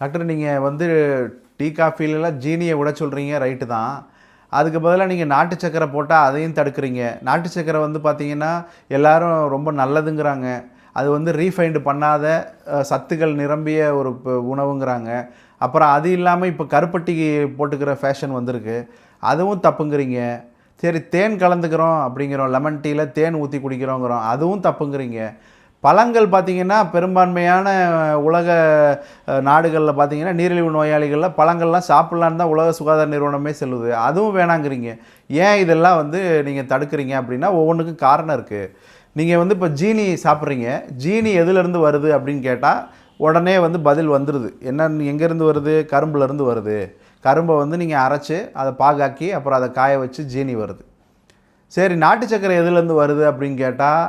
Doctor நீங்கள் வந்து tea காஃபிலெலாம் ஜீனியை விட சொல்கிறீங்க ரைட்டு தான். அதுக்கு பதிலாக நீங்கள் நாட்டு சக்கரை போட்டால் அதையும் தடுக்கிறீங்க. நாட்டு சக்கரை வந்து பார்த்தீங்கன்னா எல்லாரும் ரொம்ப நல்லதுங்கிறாங்க. அது வந்து ரீஃபைண்டு பண்ணாத சத்துக்கள் நிரம்பிய ஒரு உணவுங்கிறாங்க. அப்புறம் அது இல்லாமல் இப்போ கருப்பட்டி போட்டுக்கிற ஃபேஷன் வந்திருக்கு. அதுவும் தப்புங்கிறீங்க. சரி தேன் கலந்துக்கிறோம் அப்படிங்கிறோம். லெமன் டீயில் தேன் ஊற்றி குடிக்கிறோங்கிறோம். அதுவும் தப்புங்கிறீங்க. பழங்கள் பார்த்தீங்கன்னா பெரும்பான்மையான உலக நாடுகளில் பார்த்தீங்கன்னா நீரிழிவு நோயாளிகளில் பழங்கள்லாம் சாப்பிட்லான்னு தான் உலக சுகாதார நிறுவனமே சொல்லுது. அதுவும் வேணாங்கிறீங்க. ஏன் இதெல்லாம் வந்து நீங்கள் தடுக்கிறீங்க அப்படின்னா ஒவ்வொன்றுக்கும் காரணம் இருக்குது நீங்கள் வந்து இப்போ ஜீனி சாப்பிட்றீங்க. ஜீனி எதுலேருந்து வருது அப்படின்னு கேட்டால் உடனே வந்து பதில் வந்துடுது என்ன எங்கேருந்து வருது? கரும்புலேருந்து வருது. கரும்பை வந்து நீங்கள் அரைச்சி அதை பாகாக்கி அப்புறம் அதை காய வச்சு ஜீனி வருது. சரி நாட்டு சக்கரை எதுலேருந்து வருது அப்படின்னு கேட்டால்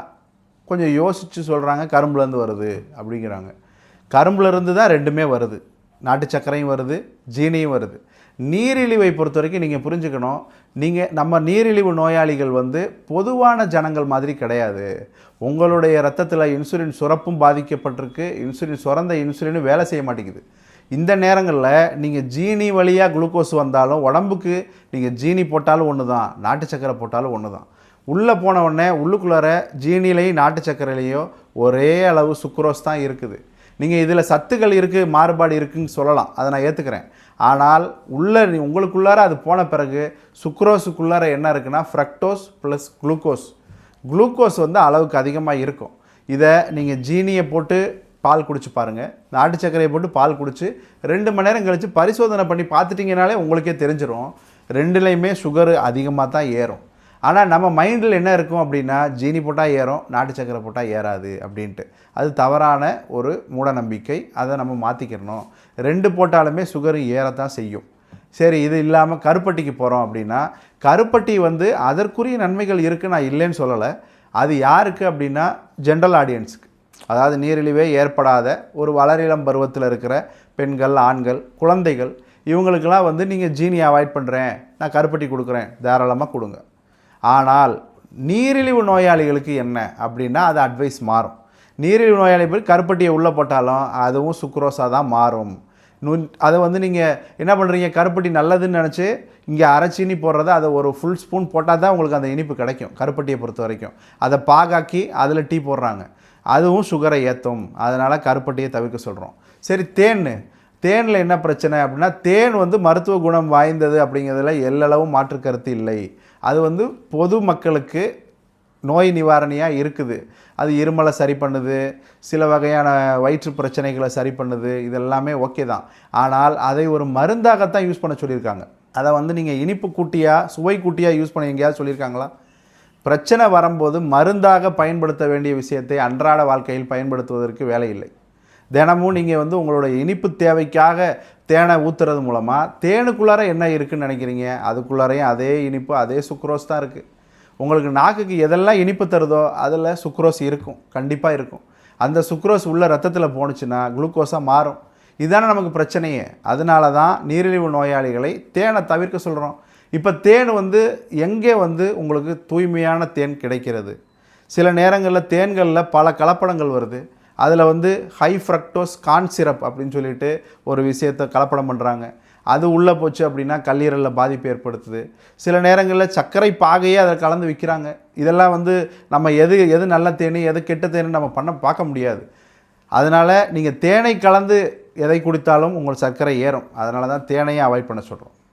கொஞ்சம் யோசித்து சொல்கிறாங்க கரும்புலேருந்து வருது அப்படிங்கிறாங்க. கரும்புலேருந்து தான் ரெண்டுமே வருது. நாட்டு சர்க்கரையும் வருது ஜீனியும் வருது. நீரிழிவை பொறுத்த வரைக்கும் நீங்கள் புரிஞ்சுக்கணும். நீங்கள் நம்ம நீரிழிவு நோயாளிகள் வந்து பொதுவான ஜனங்கள் மாதிரி கிடையாது. உங்களுடைய ரத்தத்தில் இன்சுலின் சுரப்பும் பாதிக்கப்பட்டிருக்கு. இன்சுலின் சுரந்த இன்சுலினும் வேலை செய்ய மாட்டேங்குது. இந்த நேரங்களில் நீங்கள் ஜீனி வழியாக குளுக்கோஸ் வந்தாலும் உடம்புக்கு நீங்கள் ஜீனி போட்டாலும் ஒன்று தான் நாட்டு சக்கரை போட்டாலும் ஒன்று தான் உள்ளே போன உடனே உள்ளுக்குள்ளார ஜீனிலையும் நாட்டு சக்கரையிலையும் ஒரே அளவு சுக்ரோஸ் தான் இருக்குது. நீங்கள் இதில் சத்துக்கள் இருக்குது மாறுபாடு இருக்குதுன்னு சொல்லலாம். அதை நான் ஏற்றுக்கிறேன் ஆனால் உள்ளே உங்களுக்குள்ளார அது போன பிறகு சுக்ரோஸுக்குள்ளார என்ன இருக்குன்னா ஃப்ரக்டோஸ் ப்ளஸ் குளுக்கோஸ் குளுக்கோஸ் வந்து அளவுக்கு அதிகமாக இருக்கும். இதை நீங்கள் ஜீனியை போட்டு பால் குடிச்சு பாருங்கள் நாட்டு சர்க்கரையை போட்டு பால் குடிச்சு ரெண்டு மணி நேரம் கழித்து பரிசோதனை பண்ணி பார்த்துட்டிங்கனாலே உங்களுக்கே தெரிஞ்சிடும் ரெண்டுலேயுமே சுகர் அதிகமாக தான் ஏறும். ஆனால் நம்ம மைண்டில் என்ன இருக்கும் அப்படின்னா ஜீனி போட்டால் ஏறும் நாட்டு சக்கரை போட்டால் ஏறாது அப்படின்ட்டு. அது தவறான ஒரு மூடநம்பிக்கை. அதை நம்ம மாற்றிக்கிறணும் ரெண்டு போட்டாலுமே சுகர் ஏறத்தான் செய்யும். சரி இது இல்லாமல் கருப்பட்டிக்கு போகிறோம் அப்படின்னா கருப்பட்டி வந்து அதற்குரிய நன்மைகள் இருக்குது நான் இல்லைன்னு சொல்லலை. அது யாருக்கு அப்படின்னா ஜென்ரல் ஆடியன்ஸுக்கு அதாவது நீரிழிவே ஏற்படாத ஒரு வளரிளம் பருவத்தில் இருக்கிற பெண்கள் ஆண்கள் குழந்தைகள் இவங்களுக்கெல்லாம் வந்து நீங்கள் ஜீனி அவாய்ட் பண்ணுறேன் நான் கருப்பட்டி கொடுக்குறேன் தாராளமாக கொடுங்க. ஆனால் நீரிழிவு நோயாளிகளுக்கு என்ன அப்படின்னா அது அட்வைஸ் மாறும். நீரிழிவு நோயாளி போய் கருப்பட்டியை உள்ளே போட்டாலும் அதுவும் சுக்ரோஸாக தான் மாறும். நு அதை வந்து நீங்கள் என்ன பண்ணுறீங்க கருப்பட்டி நல்லதுன்னு நினச்சி இங்கே அரைச்சினி போடுறத அதை ஒரு ஃபுல் ஸ்பூன் போட்டால் தான் உங்களுக்கு அந்த இனிப்பு கிடைக்கும் கருப்பட்டியை பொறுத்த வரைக்கும். அதை பாகாக்கி அதில் டீ போடுறாங்க. அதுவும் சுகரை ஏற்றும் அதனால் கருப்பட்டியை தவிர்க்க சொல்கிறோம் சரி தேன். தேனில் என்ன பிரச்சனை அப்படின்னா தேன் வந்து மருத்துவ குணம் வாய்ந்தது அப்படிங்கிறதுல எல்லளவும் மாற்று கருத்து இல்லை. அது வந்து பொது மக்களுக்கு நோய் நிவாரணியாக இருக்குது. அது இருமலை சரி பண்ணுது சில வகையான வயிற்று பிரச்சனைகளை சரி பண்ணுது இதெல்லாமே ஓகே தான். ஆனால் அதை ஒரு மருந்தாகத்தான் யூஸ் பண்ண சொல்லியிருக்காங்க. அதை வந்து நீங்கள் இனிப்பு கூட்டியாக சுவை கூட்டியாக யூஸ் பண்ண எங்கேயாவது சொல்லியிருக்காங்களா? பிரச்சனை வரும்போது மருந்தாக பயன்படுத்த வேண்டிய விஷயத்தை அன்றாட வாழ்க்கையில் பயன்படுத்துவதற்கு வேலை இல்லை. தினமும் நீங்கள் வந்து உங்களோட இனிப்பு தேவைக்காக தேனை ஊற்றுறது மூலமாக தேனுக்குள்ளார என்ன இருக்குன்னு நினைக்கிறீங்க? அதுக்குள்ளாரையும் அதே இனிப்பு அதே சுக்ரோஸ் தான் இருக்குது உங்களுக்கு நாக்குக்கு எதெல்லாம் இனிப்பு தருதோ அதில் சுக்ரோஸ் இருக்கும். கண்டிப்பாக இருக்கும். அந்த சுக்ரோஸ் உள்ள ரத்தத்தில் போணுச்சுன்னா குளுக்கோஸாக மாறும். இதுதானே நமக்கு பிரச்சனையே. அதனால தான் நீரிழிவு நோயாளிகளை தேனை தவிர்க்க சொல்கிறோம் இப்போ தேன் வந்து எங்கே வந்து உங்களுக்கு தூய்மையான தேன் கிடைக்கிறது? சில நேரங்களில் தேன்களில் பல கலப்படங்கள் வருது. அதில் வந்து ஹை ஃப்ரக்டோஸ் கான் சிரப் அப்படின்னு சொல்லிட்டு ஒரு விஷயத்தை கலப்படம் பண்ணுறாங்க அது உள்ளே போச்சு அப்படின்னா கல்லீரலில் பாதிப்பு ஏற்படுத்துது. சில நேரங்களில் சர்க்கரை பாகையே அதில் கலந்து விற்கிறாங்க இதெல்லாம் வந்து நம்ம எது எது நல்ல தேனி எது கெட்ட தேனி நம்ம பண்ண பார்க்க முடியாது. அதனால் நீங்கள் தேனை கலந்து எதை குடித்தாலும் உங்கள் சர்க்கரை ஏறும். அதனால தான் தேனையே அவாய்ட் பண்ண சொல்கிறோம்